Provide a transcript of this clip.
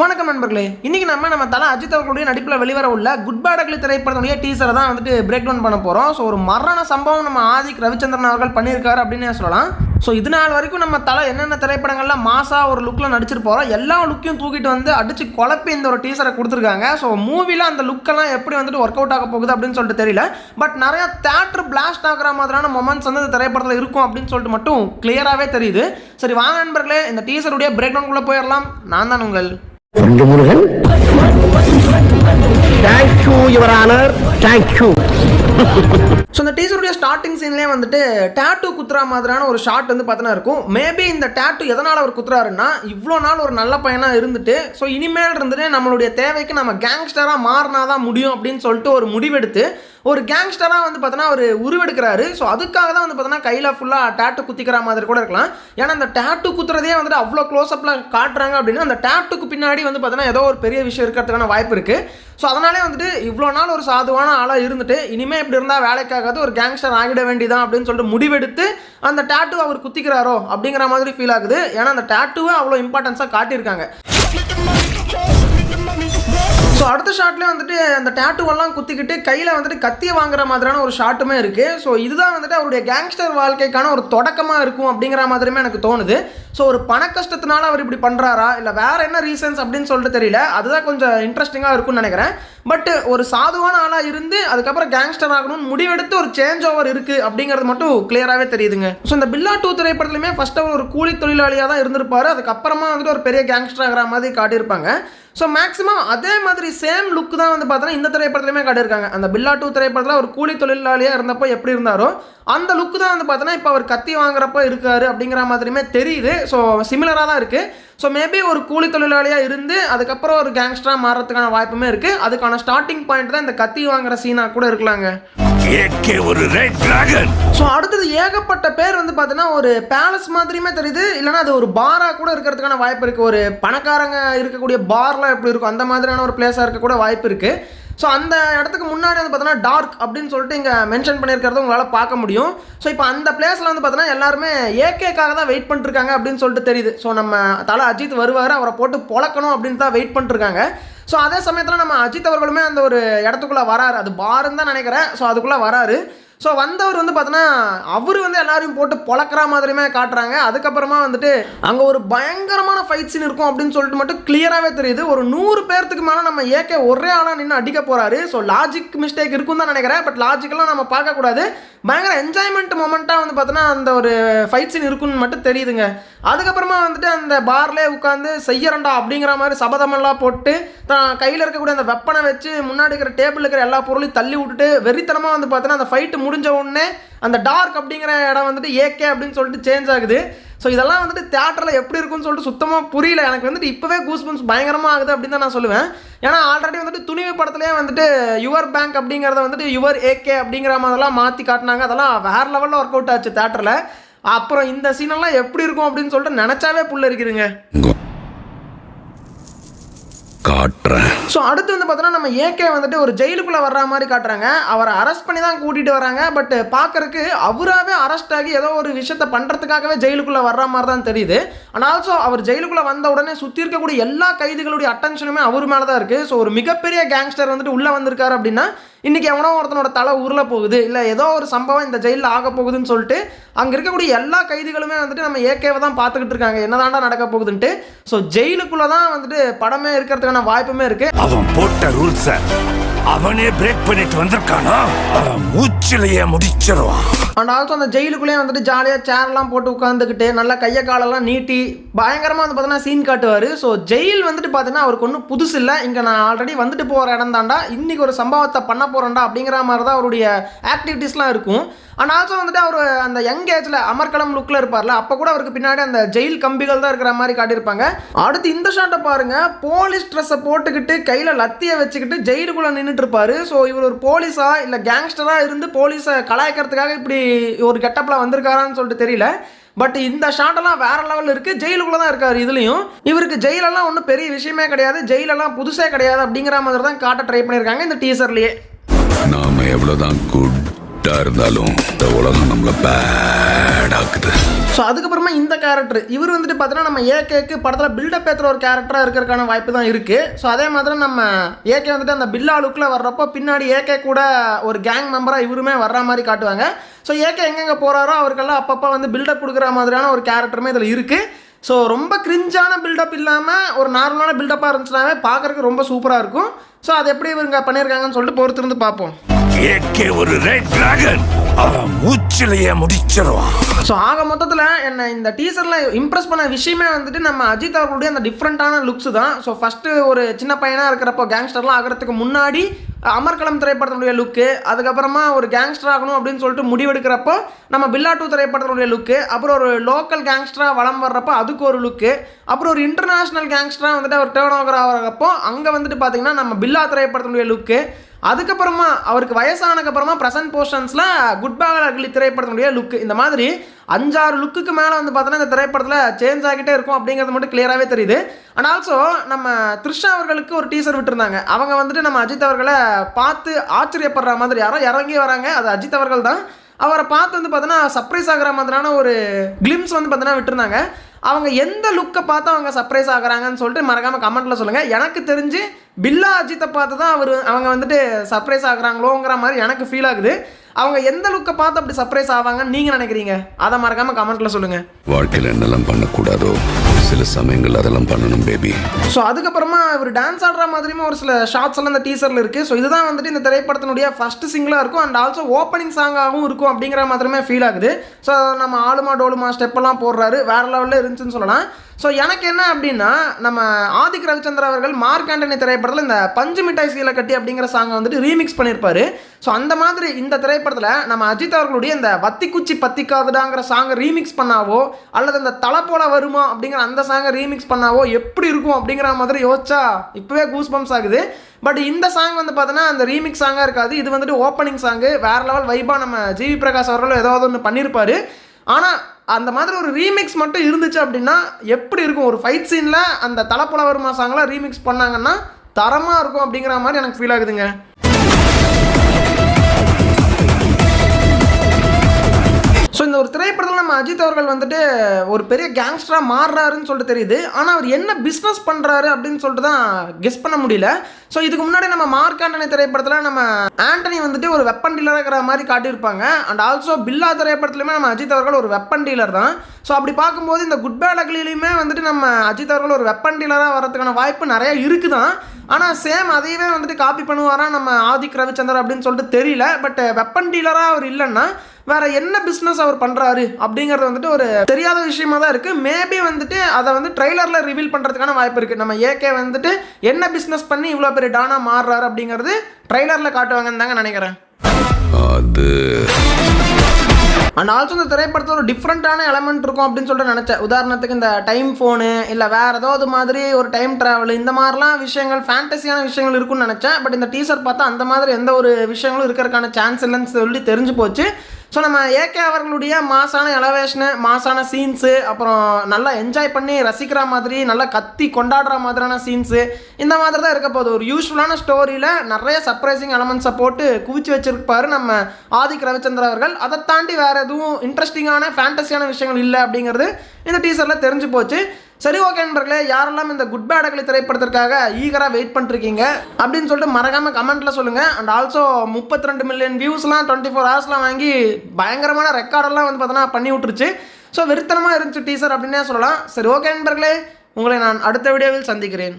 வணக்கம் நண்பர்களே. இன்றைக்கி நம்ம நம்ம தலை அஜித் அவர்களுடைய நடிப்பில் வெளிவர உள்ள குட் பேட் திரைப்படத்துடைய டீசரை தான் வந்துட்டு பிரேக் டவுன் பண்ண போகிறோம் ஸோ ஒரு மரண சம்பவம் நம்ம ஆதிக் ரவிச்சந்திரன் அவர்கள் பண்ணியிருக்காரு அப்படின்னு சொல்லலாம். ஸோ இது நாள் வரைக்கும் நம்ம தலை என்னென்ன திரைப்படங்களில் மாசா ஒரு லுக்கில் நடிச்சிருப்போம் எல்லா லுக்கையும் தூக்கிட்டு வந்து அடிச்சு குழப்பி இந்த ஒரு டீசரை கொடுத்துருக்காங்க. ஸோ மூவியில் அந்த லுக்கெல்லாம் எப்படி வந்துட்டு ஒர்க் அவுட் ஆக போகுது அப்படின்னு சொல்லிட்டு தெரியல. பட் நிறையா தேட்டர் பிளாஸ்ட் ஆகிற மாதிரியான மொமெண்ட்ஸ் வந்து இந்த திரைப்படத்தில் இருக்கும் அப்படின்னு சொல்லிட்டு மட்டும் கிளியராகவே தெரியுது. சரி வாங்க நண்பர்களே இந்த டீசருடைய பிரேக் டவுனுக்குள்ளே போயிடலாம். நான் தான் உங்கள் ரெண்டு Murugan thank you your honour thank you so இந்த டீசருடைய ஸ்டார்டிங் சீன்லேயே வந்துட்டு டேட்டூ குத்துறா மாதிரியான ஒரு ஷாட் வந்து பார்த்தீங்கன்னா இருக்கும். மேபி இந்த டேட்டூ எதனால் அவர் குத்துறாருன்னா இவ்வளோ நாள் ஒரு நல்ல பையனாக இருந்துட்டு ஸோ இனிமேல் இருந்துட்டு நம்மளுடைய தேவைக்கு நம்ம கேங்ஸ்டராக மாறினா தான் முடியும் அப்படின்னு சொல்லிட்டு ஒரு முடிவெடுத்து ஒரு கேங்ஸ்டராக வந்து பார்த்தோன்னா அவர் உருவெடுக்கிறாரு. ஸோ அதுக்காக தான் வந்து பார்த்தோன்னா கையில் ஃபுல்லாக டேட்டு குத்திக்கிற மாதிரி கூட இருக்கலாம். ஏன்னா அந்த டேட்டு குத்துறதே வந்துட்டு அவ்வளோ க்ளோஸ்அப்பில் காட்டுறாங்க அப்படின்னா அந்த டேட்டுக்கு பின்னாடி வந்து பார்த்தோன்னா ஏதோ ஒரு பெரிய விஷயம் இருக்கிறதுக்கான வாய்ப்பு இருக்குது ஸோ அதனாலே வந்துட்டு இவ்வளோ நாள் ஒரு சாதுவான ஆளாக இருந்துட்டு இனிமேல் இப்படி இருந்தால் வேலைக்காகாது ஒரு கேங்ஸ்டர் ஆகிட வேண்டியதான் அப்படின்னு சொல்லிட்டு முடிவெடுத்து அந்த டேட்டு அவர் குத்திக்கிறாரோ அப்படிங்கிற மாதிரி ஃபீல் ஆகுது. ஏன்னா அந்த டேட்டுவை அவ்வளோ இம்பார்ட்டன்ஸாக காட்டியிருக்காங்க. ஸோ அடுத்த ஷாட்லேயே வந்துட்டு அந்த டேட்டுவெல்லாம் குத்திக்கிட்டு கையில் வந்துட்டு கத்தியை வாங்குற மாதிரியான ஒரு ஷாட்டுமே இருக்குது ஸோ இதுதான் வந்துட்டு அவருடைய கேங்ஸ்டர் வாழ்க்கைக்கான ஒரு தொடக்கமாக இருக்கும் அப்படிங்கிற மாதிரியுமே எனக்கு தோணுது. ஸோ ஒரு பண கஷ்டத்தினால அவர் இப்படி பண்ணுறாரா இல்லை வேற என்ன ரீசன்ஸ் அப்படின்னு சொல்லிட்டு தெரியல. அதுதான் கொஞ்சம் இன்ட்ரெஸ்டிங்காக இருக்கும்னு நினைக்கிறேன். பட் ஒரு சாதுவான ஆளாக இருந்து அதுக்கப்புறம் கேங்ஸ்டர் ஆகணும்னு முடிவெடுத்து ஒரு சேஞ்ச் ஓவர் இருக்குது அப்படிங்கிறது மட்டும் கிளியராகவே தெரியுதுங்க. ஸோ இந்த பில்லா டூ திரைப்படத்துலையுமே ஃபர்ஸ்ட் அவர் ஒரு கூலி தொழிலாளியாக தான் இருந்திருப்பார். அதுக்கப்புறமா வந்துட்டு ஒரு பெரிய கேங்ஸ்டர் ஆகிற மாதிரி காட்டியிருப்பாங்க. ஸோ மேக்ஸிமம் அதே மாதிரி சேம் லுக் தான் வந்து பார்த்தோன்னா இந்த திரைப்படத்துலையுமே காட்டியிருக்காங்க. அந்த பில்லா டூ திரைப்படத்தில் ஒரு கூலி தொழிலாளியாக இருந்தப்போ எப்படி இருந்தாரோ அந்த லுக்கு தான் வந்து பார்த்தோன்னா இப்போ அவர் கத்தி வாங்குறப்போ இருக்காரு அப்படிங்கிற மாதிரியுமே தெரியுது. ஸோ சிமிலராக தான் இருக்குது ஸோ மேபி ஒரு கூலி தொழிலாளியாக இருந்து அதுக்கப்புறம் ஒரு கேங்ஸ்டராக மாறுறதுக்கான வாய்ப்புமே இருக்குது அதுக்கான ஸ்டார்டிங் பாயிண்ட் தான் இந்த கத்தி வாங்குற சீனாக கூட இருக்கலாங்க. ஒரு ரெட் டிராகன் ஸோ அடுத்தது ஏகப்பட்ட பேர் வந்து பார்த்தீங்கன்னா ஒரு பேலஸ் மாதிரியுமே தெரியுது. இல்லைன்னா அது ஒரு பாராக கூட இருக்கிறதுக்கான வாய்ப்பு இருக்குது ஒரு பணக்காரங்க இருக்கக்கூடிய பார்லாம் எப்படி இருக்கும்? அந்த மாதிரியான ஒரு பிளேஸாக இருக்க கூட வாய்ப்பு இருக்குது ஸோ அந்த இடத்துக்கு முன்னாடி வந்து பார்த்தோன்னா டார்க் அப்படின்னு சொல்லிட்டு இங்கே மென்ஷன் பண்ணியிருக்கிறத உங்களால் பார்க்க முடியும். ஸோ இப்போ அந்த பிளேஸில் வந்து பார்த்தோன்னா எல்லாருமே ஏகேக்காக தான் வெயிட் பண்ணிருக்காங்க அப்படின்னு சொல்லிட்டு தெரியுது. ஸோ நம்ம தலை அஜித் வருவார் அவரை போட்டு பொழக்கணும் அப்படின்னு தான் வெயிட் பண்ணிருக்காங்க ஸோ அதே சமயத்தில் நம்ம அஜித் அவர்களுமே அந்த ஒரு இடத்துக்குள்ளே வராரு. அது பாருன்னு தான் நினைக்கிறேன். ஸோ அதுக்குள்ளே வராரு. ஸோ வந்தவர் வந்து பார்த்தோன்னா அவர் வந்து எல்லாரையும் போட்டு பொழக்கிற மாதிரியுமே காட்டுறாங்க. அதுக்கப்புறமா வந்துட்டு அங்கே ஒரு பயங்கரமான ஃபைட் சீன் இருக்கும் அப்படின்னு சொல்லிட்டு மட்டும் கிளியராகவே தெரியுது. ஒரு நூறு பேர்த்துக்கு மேலே நம்ம ஏகே ஒரே ஆளாக நின்று அடிக்க போகிறாரு ஸோ லாஜிக் மிஸ்டேக் இருக்கும் தான் நினைக்கிறேன். பட் லாஜிக்கெல்லாம் நம்ம பார்க்கக்கூடாது பயங்கர என்ஜாய்மெண்ட் மொமெண்ட்டாக வந்து பார்த்தோன்னா அந்த ஒரு ஃபைட் சீன் இருக்குன்னு மட்டும் தெரியுதுங்க. அதுக்கப்புறமா வந்துட்டு அந்த பார்லேயே உட்காந்து செய்யறண்டா அப்படிங்கிற மாதிரி சபதமெல்லாம் போட்டு தான் கையில் இருக்கக்கூடிய அந்த வெப்பனை வச்சு முன்னாடி இருக்கிற டேபிள் இருக்கிற எல்லா பொருளையும் தள்ளி விட்டுட்டு வெறித்தனமாக வந்து பார்த்தோன்னா அந்த ஃபைட்டு முடிஞ்ச உடனே அந்த டார்க் அப்படிங்கிற இடம் வந்துட்டு ஏகே அப்படின்னு சொல்லிட்டு சேஞ்ச் ஆகுது. ஸோ இதெல்லாம் வந்துட்டு தேட்டரில் எப்படி இருக்கும்னு சொல்லிட்டு சுத்தமாக புரியல. எனக்கு வந்துட்டு இப்போவே கூஸ்பன்ஸ் பயங்கரமாக ஆகுது அப்படின்னு தான் நான் சொல்லுவேன். ஏன்னா ஆல்ரெடி வந்துட்டு துணிவு படத்துலேயே வந்துட்டு யுவர் பேங்க் அப்படிங்கிறத வந்துட்டு யுவர் ஏகே அப்படிங்கிற மாதிரிலாம் மாற்றி காட்டினாங்க. அதெல்லாம் வேறு லெவலில் ஒர்க் அவுட் ஆச்சு தேட்டரில் அப்புறம் இந்த சீனெல்லாம் எப்படி இருக்கும் அப்படின்னு சொல்லிட்டு நினச்சாவே புள்ள இருக்குதுங்க காட்டுறேன். ஸோ அடுத்து வந்து பார்த்தோன்னா நம்ம ஏகே வந்துட்டு ஒரு ஜெயிலுக்குள்ளே வர்ற மாதிரி காட்டுறாங்க. அவரை அரெஸ்ட் பண்ணி தான் கூட்டிகிட்டு வராங்க. பட் பார்க்கறக்கு அவராகவே அரெஸ்ட் ஆகி ஏதோ ஒரு விஷயத்த பண்ணுறதுக்காகவே ஜெயிலுக்குள்ளே வர்ற மாதிரி தான் தெரியுது. அண்ட் ஆல்சோ அவர் ஜெயிலுக்குள்ளே வந்த உடனே சுற்றி இருக்கக்கூடிய எல்லா கைதிகளுடைய அட்டென்ஷனுமே அவர் மேலே தான் இருக்குது ஸோ ஒரு மிகப்பெரிய கேங்ஸ்டர் வந்துட்டு உள்ளே வந்திருக்காரு அப்படின்னா இன்றைக்கி எவனோ ஒருத்தனோட தலை உருள போகுது இல்லை ஏதோ ஒரு சம்பவம் இந்த ஜெயிலில் ஆக போகுதுன்னு சொல்லிட்டு அங்கே இருக்கக்கூடிய எல்லா கைதிகளுமே வந்துட்டு நம்ம ஏகேவை தான் பார்த்துக்கிட்டு இருக்காங்க. என்னதாண்டா நடக்க போகுதுன்ட்டு. ஸோ ஜெயிலுக்குள்ளே தான் வந்துட்டு படமே இருக்கிறதுக்கான வாய்ப்புமே இருக்குது அவன் போட்ட ரூல்ஸை அவனே பிரேக் பண்ணிட்டு வந்திருக்கானா? அவன் மூச்சிலேயே முடிச்சிருவான். அண்ட் ஆல்சோ அந்த ஜெயிலுக்குள்ளேயே வந்துட்டு ஜாலியாக சேர்லாம் போட்டு உட்காந்துக்கிட்டு நல்லா கையை காலெல்லாம் நீட்டி பயங்கரமாக வந்து பார்த்தீங்கன்னா சீன் காட்டுவார். ஸோ ஜெயில் வந்துட்டு பார்த்தீங்கன்னா அவருக்கு ஒன்றும் புதுசு இல்லை. இங்கே நான் ஆல்ரெடி வந்துட்டு போகிற இடம் தாண்டா இன்றைக்கி ஒரு சம்பவத்தை பண்ண போகிறேன்டா அப்படிங்கிற மாதிரி தான் அவருடைய ஆக்டிவிட்டீஸ்லாம் இருக்கும். அண்ட் ஆல்சோ வந்துட்டு அவர் அந்த யங் ஏஜில் அமர்கலம் லுக்கில் இருப்பார்ல அப்போ கூட அவருக்கு பின்னாடி அந்த ஜெயில் கம்பிகள் தான் இருக்கிற மாதிரி காட்டியிருப்பாங்க. அடுத்து இந்த ஷாட்டை பாருங்க. போலீஸ் ட்ரெஸ்ஸை போட்டுக்கிட்டு கையில் லத்தியை வச்சுக்கிட்டு ஜெயிலுக்குள்ளே நின்றுட்டு இருப்பாரு. ஸோ இவர் ஒரு போலீஸா இல்லை கேங்ஸ்டராக இருந்து போலீஸை கலாய்க்கிறதுக்காக இப்படி ஒரு கெட்டப்பில் வந்திருக்காரான்னு சொல்லிட்டு தெரியல. பட் இந்த ஷாட்டெல்லாம் வேற லெவலில் இருக்குது ஜெயிலுக்குள்ளே தான் இருக்கார் இதுலேயும். இவருக்கு ஜெயிலெல்லாம் ஒன்றும் பெரிய விஷயமே கிடையாது. ஜெயிலெல்லாம் புதுசே கிடையாது அப்படிங்கிற மாதிரி தான் காட்ட ட்ரை பண்ணியிருக்காங்க இந்த டீசர்லேயே நாம எவ்வளவுதான் குட் குட்டா இருந்தாலும் இந்த உலகம் நம்மள பேட் ஆக்குது ஸோ அதுக்கப்புறமா இந்த கேரக்டர் இவர் வந்துட்டு பார்த்தீங்கன்னா நம்ம ஏகேக்கு படத்தில் பில்டப் ஏற்றுற ஒரு கேரக்டராக இருக்கிறதுக்கான வாய்ப்பு தான் இருக்குது ஸோ அதே மாதிரி நம்ம ஏகே வந்துட்டு அந்த பில்லா லுக்கில் வர்றப்போ பின்னாடி ஏகே கூட ஒரு கேங் மெம்பராக இவருமே வர்ற மாதிரி காட்டுவாங்க. ஸோ ஏகே எங்கெங்கே போகிறாரோ அவருக்கெல்லாம் அப்பப்போ வந்து பில்டப் கொடுக்குற மாதிரியான ஒரு கேரக்டருமே இதில் இருக்குது ஸோ ரொம்ப கிரிஞ்சான பில்டப் இல்லாமல் ஒரு நார்மலான பில்டப்பாக இருந்துச்சுனாவே பார்க்குறதுக்கு ரொம்ப சூப்பராக இருக்கும். ஸோ அது எப்படி இவங்க பண்ணியிருக்காங்கன்னு சொல்லிட்டு பொறுத்திருந்து பார்ப்போம். ஏகே ஒரு ரெட் டிராகன் அவன் மூச்சிலேயே முடிச்சிருவான். ஸோ ஆக மொத்தத்தில் என்னை இந்த டீசரில் இம்ப்ரெஸ் பண்ண விஷயமே வந்துட்டு நம்ம அஜித் அவர்களுடைய அந்த டிஃப்ரெண்ட்டான லுக்ஸ் தான். ஸோ ஃபஸ்ட்டு ஒரு சின்ன பையனாக இருக்கிறப்போ கேங்ஸ்டர்லாம் ஆகிறதுக்கு முன்னாடி அமர்கலம் திரைப்படத்தினுடைய லுக்கு அதுக்கப்புறமா ஒரு கேங்ஸ்டர் ஆகணும் அப்படின்னு சொல்லிட்டு முடிவெடுக்கிறப்போ நம்ம பில்லா டூ திரைப்படத்தினுடைய லுக்கு அப்புறம் ஒரு லோக்கல் கேங்ஸ்டராக வளம் வர்றப்போ அதுக்கு ஒரு லுக்கு அப்புறம் ஒரு இன்டர்நேஷ்னல் கேங்ஸ்டராக வந்துட்டு அவர் டேர்ன் ஓவர் ஆகிறப்போ அங்கே வந்துட்டு பார்த்தீங்கன்னா நம்ம பில்லா திரைப்படத்தினுடைய லுக்கு அதுக்கப்புறமா அவருக்கு வயசானதுக்கப்புறமா ப்ரெசன்ட் போர்ஷன்ஸில் குட் பேக் அக்லி திரைப்படத்தினுடைய லுக் இந்த மாதிரி அஞ்சாறு லுக்குக்கு மேலே வந்து பார்த்தோன்னா இந்த திரைப்படத்தில் சேஞ்ச் ஆகிட்டே இருக்கும் அப்படிங்கிறது மட்டும் கிளியராகவே தெரியுது. அண்ட் ஆல்சோ நம்ம த்ரிஷா அவர்களுக்கு ஒரு டீசர் விட்டுருந்தாங்க. அவங்க வந்துட்டு நம்ம அஜித் அவர்களை பார்த்து ஆச்சரியப்படுற மாதிரி யாரோ இறங்கி வராங்க. அது அஜித் அவர்கள் தான் அவரை பார்த்து வந்து பார்த்தோன்னா சர்ப்ரைஸ் ஆகிற மாதிரியான ஒரு கிளிம்ஸ் வந்து பார்த்தோன்னா விட்டுருந்தாங்க. அவங்க எந்த லுக்கை பார்த்து அவங்க சர்ப்ரைஸ் ஆகுறாங்கன்னு சொல்லிட்டு மறக்காமல் கமெண்ட்டில் சொல்லுங்கள் எனக்கு தெரிஞ்சு பில்லா அஜித்தை பார்த்து தான் அவர் அவங்க வந்துட்டு சர்ப்ரைஸ் ஆகுறாங்களோங்கிற மாதிரி எனக்கு ஃபீல் ஆகுது. அவங்க எந்த லுக்கை பார்த்து அப்படி சர்ப்ரைஸ் ஆவாங்கன்னு நீங்கள் நினைக்கிறீங்க? அதை மறக்காமல் கமெண்ட்டில் சொல்லுங்கள் வாழ்க்கையில் என்னெல்லாம் பண்ணக்கூடாதோ சில சமயங்கள் அதெல்லாம் பண்ணணும் பேபி ஸோ அதுக்கப்புறமா இவர் டான்ஸ் ஆடுற மாதிரியுமே ஒரு சில ஷார்ட்ஸ் எல்லாம் இந்த டீசரில் இருக்குது ஸோ இதுதான் வந்துட்டு இந்த திரைப்படத்தினுடைய ஃபர்ஸ்ட் சிங்கிளாக இருக்கும். அண்ட் ஆல்சோ ஓப்பனிங் சாங்காகவும் இருக்கும் அப்படிங்கிற மாதிரியுமே ஃபீல் ஆகுது. ஸோ நம்ம ஆளுமா டோலுமா ஸ்டெப்பெல்லாம் போடுறாரு. வேறு லெவலில் இருந்துச்சுன்னு சொல்லலாம். ஸோ எனக்கு என்ன அப்படின்னா நம்ம ஆதிக் ரவிச்சந்திர அவர்கள் மார்க் ஆண்டனி திரைப்படத்தில் இந்த பஞ்சு மிட்டாய் சீலை கட்டி அப்படிங்கிற சாங்கை வந்துட்டு ரீமிக்ஸ் பண்ணியிருப்பாரு ஸோ அந்த மாதிரி இந்த திரைப்படத்தில் நம்ம அஜித் அவர்களுடைய இந்த வத்தி குச்சி பத்திக்காதுடாங்கிற சாங்கை ரீமிக்ஸ் பண்ணாவோ அல்லது அந்த தலை போல வருமா அப்படிங்கிற அந்த சாங்கை ரீமிக்ஸ் பண்ணாவோ எப்படி இருக்கும் அப்படிங்கிற மாதிரி யோசிச்சா இப்போவே கூஸ்பம்ஸ் ஆகுது. பட் இந்த சாங் வந்து பார்த்தோன்னா அந்த ரீமிக்ஸ் சாங்காக இருக்காது. இது வந்துட்டு ஓப்பனிங் சாங்கு வேறு லெவல் வைபா நம்ம ஜிவி பிரகாஷ் அவர்கள் ஏதாவது ஒன்று பண்ணியிருப்பாரு ஆனால் அந்த மாதிரி ஒரு ரீமிக்ஸ் மட்டும் இருந்துச்சு அப்படின்னா எப்படி இருக்கும்? ஒரு ஃபைட் சீனில் அந்த தலைப்புல வருமா சாங்லாம் ரீமிக்ஸ் பண்ணாங்கன்னா தரமாக இருக்கும் அப்படிங்கிற மாதிரி எனக்கு ஃபீல் ஆகுதுங்க. ஸோ இந்த ஒரு திரைப்படத்தில் நம்ம அஜித் அவர்கள் வந்துட்டு ஒரு பெரிய கேங்ஸ்டராக மாறுறாருன்னு சொல்லிட்டு தெரியுது. ஆனால் அவர் என்ன பிஸ்னஸ் பண்ணுறாரு அப்படின்னு சொல்லிட்டு தான் கெஸ் பண்ண முடியல. ஸோ இதுக்கு முன்னாடி நம்ம மார்க் ஆண்டனி திரைப்படத்தில் நம்ம ஆண்டனி வந்துட்டு ஒரு வெப்பன் டீலராக இருக்கிற மாதிரி காட்டியிருப்பாங்க. அண்ட் ஆல்சோ பில்லா திரைப்படத்துலையுமே நம்ம அஜித் அவர்கள் ஒரு வெப்பன் டீலர் தான். ஸோ அப்படி பார்க்கும்போது இந்த குட் பேட் அக்லிலையுமே வந்துட்டு நம்ம அஜித் அவர்கள் ஒரு வெப்பன் டீலராக வரதுக்கான வாய்ப்பு நிறையா இருக்குது தான் ஆனால் சேம் அதையவே வந்துட்டு காப்பி பண்ணுவாரா நம்ம ஆதிக் ரவிச்சந்தர் அப்படின்னு சொல்லிட்டு தெரியல. பட் வெப்பன் டீலராக அவர் இல்லைன்னா வேற என்ன பிஸ்னஸ் அவர் பண்ணுறாரு அப்படிங்கிறது வந்துட்டு ஒரு தெரியாத விஷயமா தான் இருக்குது மேபி வந்துட்டு அதை வந்து ட்ரெய்லரில் ரிவீல் பண்ணுறதுக்கான வாய்ப்பு இருக்குது நம்ம ஏகே வந்துட்டு என்ன பிஸ்னஸ் பண்ணி இவ்வளோ பெரிய டானா மாறுறாரு அப்படிங்கிறது ட்ரெய்லரில் காட்டுவாங்கன்னு தாங்க நினைக்கிறேன். அது அண்ட் ஆல்சோ இந்த திரைப்படத்தில் ஒரு டிஃப்ரெண்ட்டான எலமெண்ட் இருக்கும் அப்படின்னு சொல்லிட்டு நினச்சேன். உதாரணத்துக்கு இந்த டைம் ஃபோனு இல்லை வேறு ஏதாவது மாதிரி ஒரு டைம் ட்ராவல் இந்த மாதிரிலாம் விஷயங்கள் ஃபேண்டசியான விஷயங்கள் இருக்கும்னு நினச்சேன். பட் இந்த டீசர் பார்த்தா அந்த மாதிரி எந்த ஒரு விஷயங்களும் இருக்கிறதுக்கான சான்ஸ் இல்லைன்னு சொல்லி தெரிஞ்சு போச்சு. ஸோ நம்ம ஏகே அவர்களுடைய மாசான எலவேஷனு மாசான சீன்ஸு அப்புறம் நல்லா என்ஜாய் பண்ணி ரசிக்கிற மாதிரி நல்லா கத்தி கொண்டாடுற மாதிரியான சீன்ஸு இந்த மாதிரி தான் இருக்க போகுது. ஒரு யூஸ்ஃபுல்லான ஸ்டோரியில் நிறைய சர்ப்ரைசிங் எலமெண்ட்ஸை போட்டு குவிச்சு வச்சிருப்பாரு நம்ம ஆதிக் ரவிச்சந்திர அவர்கள். அதை தாண்டி வேறு எதுவும் இன்ட்ரெஸ்டிங்கான ஃபேண்டஸியான விஷயங்கள் இல்லை அப்படிங்கிறது இந்த டீசரில் தெரிஞ்சு போச்சு. சரி ஓகே நண்பர்களே யாரெல்லாம் இந்த குட் பேட் அகலி திரைப்படத்திற்காக ஈகராக வெயிட் பண்ணிருக்கீங்க அப்படின்னு சொல்லிட்டு மறக்காமல் கமெண்ட்டில் சொல்லுங்கள் அண்ட் ஆல்சோ முப்பத்தி ரெண்டு மில்லியன் வியூஸ்லாம் டுவெண்ட்டி ஃபோர் ஹவர்ஸ்லாம் வாங்கி பயங்கரமான ரெக்கார்டெல்லாம் வந்து பார்த்தோன்னா பண்ணி விட்டுருச்சு. ஸோ வெறித்தனமாக இருந்துச்சு டீசர் அப்படின்னே சொல்லலாம். சரி ஓகே நண்பர்களே உங்களை நான் அடுத்த வீடியோவில் சந்திக்கிறேன்.